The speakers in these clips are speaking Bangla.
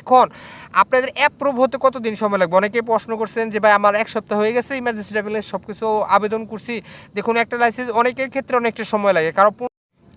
এখন আপনাদের অ্যাপ্রুভ হতে কতদিন সময় লাগবে? অনেকেই প্রশ্ন করছেন যে, ভাই, আমার এক সপ্তাহ হয়ে গেছে ইমার্জেন্সি ড্রাইভিং সব কিছু আবেদন করছি। দেখুন, একটা লাইসেন্স অনেকের ক্ষেত্রে অনেকটা সময় লাগে। কারণ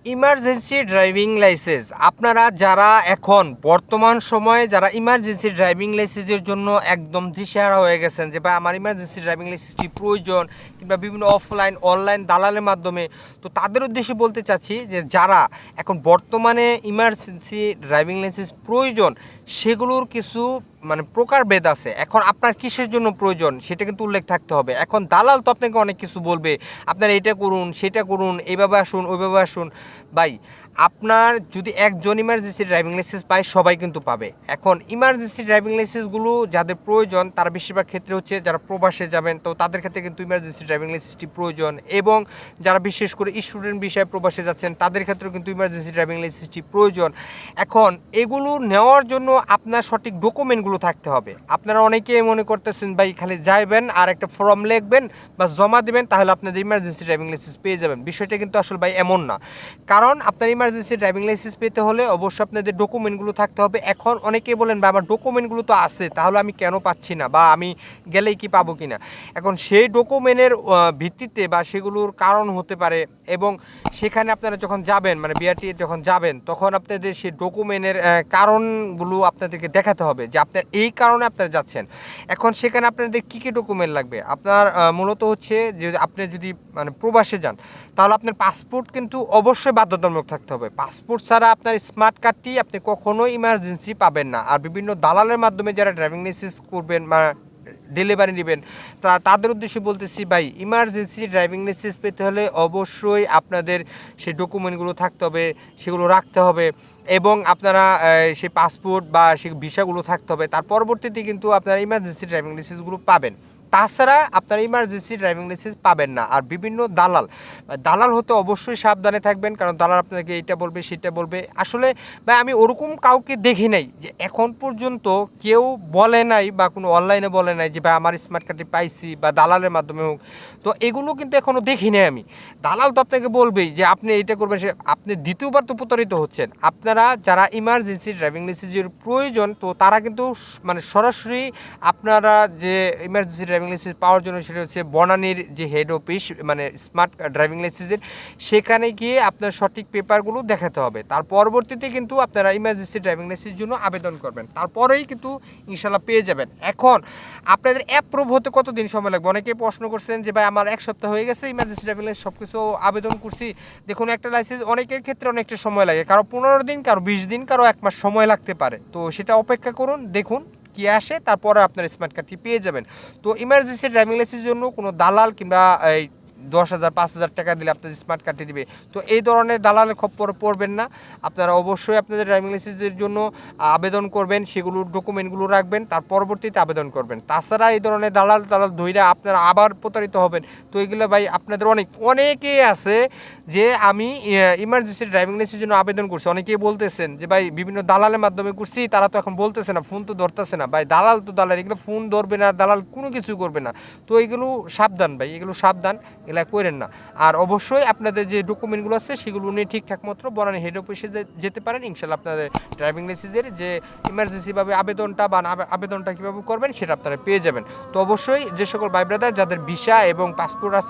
ইমার্জেন্সি ড্রাইভিং লাইসেন্স। আপনারা যারা এখন বর্তমান সময়ে যারা ইমার্জেন্সি ড্রাইভিং লাইসেন্সের জন্য একদম দিশেহারা হয়ে গেছেন যে, ভাই, আমার ইমার্জেন্সি ড্রাইভিং লাইসেন্সটি প্রয়োজন কিংবা বিভিন্ন অফলাইন, অনলাইন দালালের মাধ্যমে, তো তাদের উদ্দেশ্যে বলতে চাচ্ছি যে, যারা এখন বর্তমানে ইমার্জেন্সি ড্রাইভিং লাইসেন্স প্রয়োজন, সেগুলোর কিছু মানে প্রকারভেদ আছে। এখন আপনার কিসের জন্য প্রয়োজন সেটা কিন্তু উল্লেখ থাকতে হবে। এখন দালাল তো আপনাকে অনেক কিছু বলবে, আপনার এটা করুন, সেটা করুন, এইভাবে আসুন, ওইভাবে আসুন। ভাই আপনার যদি একজন ইমার্জেন্সি ড্রাইভিং লাইসেন্স পায়, সবাই কিন্তু পাবে। এখন ইমার্জেন্সি ড্রাইভিং লাইসেন্সগুলো যাদের প্রয়োজন, তারা বেশিরভাগ ক্ষেত্রে হচ্ছে যারা প্রবাসে যাবেন, তো তাদের ক্ষেত্রে কিন্তু ইমার্জেন্সি ড্রাইভিং লাইসেন্সটি প্রয়োজন এবং যারা বিশেষ করে স্টুডেন্ট বিষয়ে প্রবাসে যাচ্ছেন, তাদের ক্ষেত্রেও কিন্তু ইমার্জেন্সি ড্রাইভিং লাইসেন্সটি প্রয়োজন। এখন এগুলো নেওয়ার জন্য আপনার সঠিক ডকুমেন্টগুলো থাকতে হবে। আপনারা অনেকে মনে করতেছেন, ভাই, খালি যাইবেন আর একটা ফর্ম লিখবেন বা জমা দেবেন, তাহলে আপনাদের ইমার্জেন্সি ড্রাইভিং লাইসেন্স পেয়ে যাবেন। বিষয়টা কিন্তু আসলে ভাই এমন না। কারণ আপনার ইমার্জেন্সি ড্রাইভিং লাইসেন্স পেতে হলে অবশ্যই আপনাদের ডকুমেন্টগুলো থাকতে হবে। এখন অনেকেই বলেন বা আমার ডকুমেন্টগুলো তো আছে, তাহলে আমি কেন পাচ্ছি না? বা আমি গেলেই কি পাবো কি না এখন সেই ডকুমেন্টের ভিত্তিতে বা সেগুলোর কারণ হতে পারে এবং সেখানে আপনারা যখন যাবেন মানে বিআরটি যখন যাবেন, তখন আপনাদের সেই ডকুমেন্টের কারণগুলো আপনাদেরকে দেখাতে হবে যে আপনার এই কারণে আপনারা যাচ্ছেন। এখন সেখানে আপনাদের কী কী ডকুমেন্ট লাগবে? আপনার মূলত হচ্ছে যে আপনি যদি মানে প্রবাসে যান, তাহলে আপনার পাসপোর্ট কিন্তু অবশ্যই বাধ্যতামূলক থাকতে হবে। পাসপোর্ট ছাড়া আপনার স্মার্ট কার্ডটি আপনি কখনো ইমার্জেন্সি পাবেন না। আর বিভিন্ন দালালের মাধ্যমে যারা ড্রাইভিং লাইসেন্স করবেন বা ডেলিভারি নেবেন, তা তাদের উদ্দেশ্যে বলতেছি ভাই ইমার্জেন্সি ড্রাইভিং লাইসেন্স পেতে হলে অবশ্যই আপনাদের সেই ডকুমেন্টগুলো থাকতে হবে, সেগুলো রাখতে হবে এবং আপনারা সেই পাসপোর্ট বা সেই ভিসাগুলো থাকতে হবে। তার পরবর্তীতে কিন্তু আপনারা ইমার্জেন্সি ড্রাইভিং লাইসেন্সগুলো পাবেন। তাছাড়া আপনারা ইমার্জেন্সি ড্রাইভিং লাইসেন্স পাবেন না। আর বিভিন্ন দালাল দালাল হতে অবশ্যই সাবধানে থাকবেন, কারণ দালাল আপনাকে এইটা বলবে, সেটা বলবে। আসলে ভাই, আমি ওরকম কাউকে দেখি নাই যে এখন পর্যন্ত কেউ বলে নাই বা কোনো অনলাইনে বলে নাই যে, ভাই, আমার স্মার্ট কার্ডটি পাইছি বা দালালের মাধ্যমে হোক। তো এগুলো কিন্তু এখনও দেখি নাই আমি। দালাল তো আপনাকে বলবেই যে, আপনি এইটা করবেন। সে, আপনি দ্বিতীয়বার তো প্রতারিত হচ্ছেন। আপনারা যারা ইমার্জেন্সি ড্রাইভিং লাইসেন্সের প্রয়োজন, তো তারা কিন্তু মানে সরাসরি আপনারা যে ইমার্জেন্সি লাইসেন্স পাওয়ার জন্য সেটা হচ্ছে বনানীর যে হেড অফিস মানে স্মার্ট ড্রাইভিং লাইসেন্সের সেখানে গিয়ে আপনার সঠিক পেপারগুলো দেখাতে হবে। তার পরবর্তীতে কিন্তু আপনারা ইমার্জেন্সি ড্রাইভিং লাইসেন্সের জন্য আবেদন করবেন। তারপরেই কিন্তু ইনশাল্লাহ পেয়ে যাবেন। এখন আপনাদের অ্যাপ্রুভ হতে কতদিন সময় লাগবে? অনেকেই প্রশ্ন করছেন যে, ভাই, আমার এক সপ্তাহ হয়ে গেছে ইমার্জেন্সি ড্রাইভিং লাইসেন্স সব কিছু আবেদন করছি। দেখুন, একটা লাইসেন্স অনেকের ক্ষেত্রে অনেকটা সময় লাগে। কারও পনেরো দিন, কারও বিশ দিন, কারও এক মাস সময় লাগতে পারে। তো সেটা অপেক্ষা করুন, দেখুন। কি আসে, তারপরে আপনার স্মার্ট কার্ডটি পেয়ে যাবেন। তো ইমার্জেন্সি ড্রাইভিং লাইসেন্সের জন্য কোনো দালাল কিংবা এই দশ হাজার, পাঁচ হাজার টাকা দিলে আপনাদের স্মার্ট কার্ডটি দিবে। তো এই ধরনের দালালের খপ্পর পড়বেন না। আপনারা অবশ্যই আপনাদের ড্রাইভিং লাইসেন্সের জন্য আবেদন করবেন সেগুলোর ডকুমেন্টগুলো রাখবেন, তার পরবর্তীতে আবেদন করবেন। তাছাড়া এই ধরনের দালাল দালাল ধইরা আপনারা আবার প্রতারিত হবেন। তো এগুলো ভাই আপনাদের অনেক, অনেকেই আছে যে আমি ইমার্জেন্সি ড্রাইভিং লাইসেন্সের জন্য আবেদন করছি। অনেকেই বলতেছেন যে, ভাই, বিভিন্ন দালালের মাধ্যমে করছি, তারা তো এখন বলতেছে না ফোন তো ধরতেছে না। ভাই, দালাল তো দালাল, এগুলো ফোন ধরবে না, দালাল কোনো কিছু করবে না। তো এগুলো সাবধান ভাই, এগুলো সাবধান। এগুলা করেন না। আর অবশ্যই আপনাদের যে ডকুমেন্টগুলো আছে, সেগুলো নিয়ে ঠিকঠাক মতো বনানি হেড অফিসে যেতে পারেন। ইনশাল্লাহ আপনাদের ড্রাইভিং লাইসেন্সের যে ইমার্জেন্সিভাবে আবেদনটা বা আবেদনটা কীভাবে করবেন, সেটা আপনারা পেয়ে যাবেন। তো অবশ্যই যে সকল ভাই ব্রাদার যাদের ভিসা এবং পাসপোর্ট আছে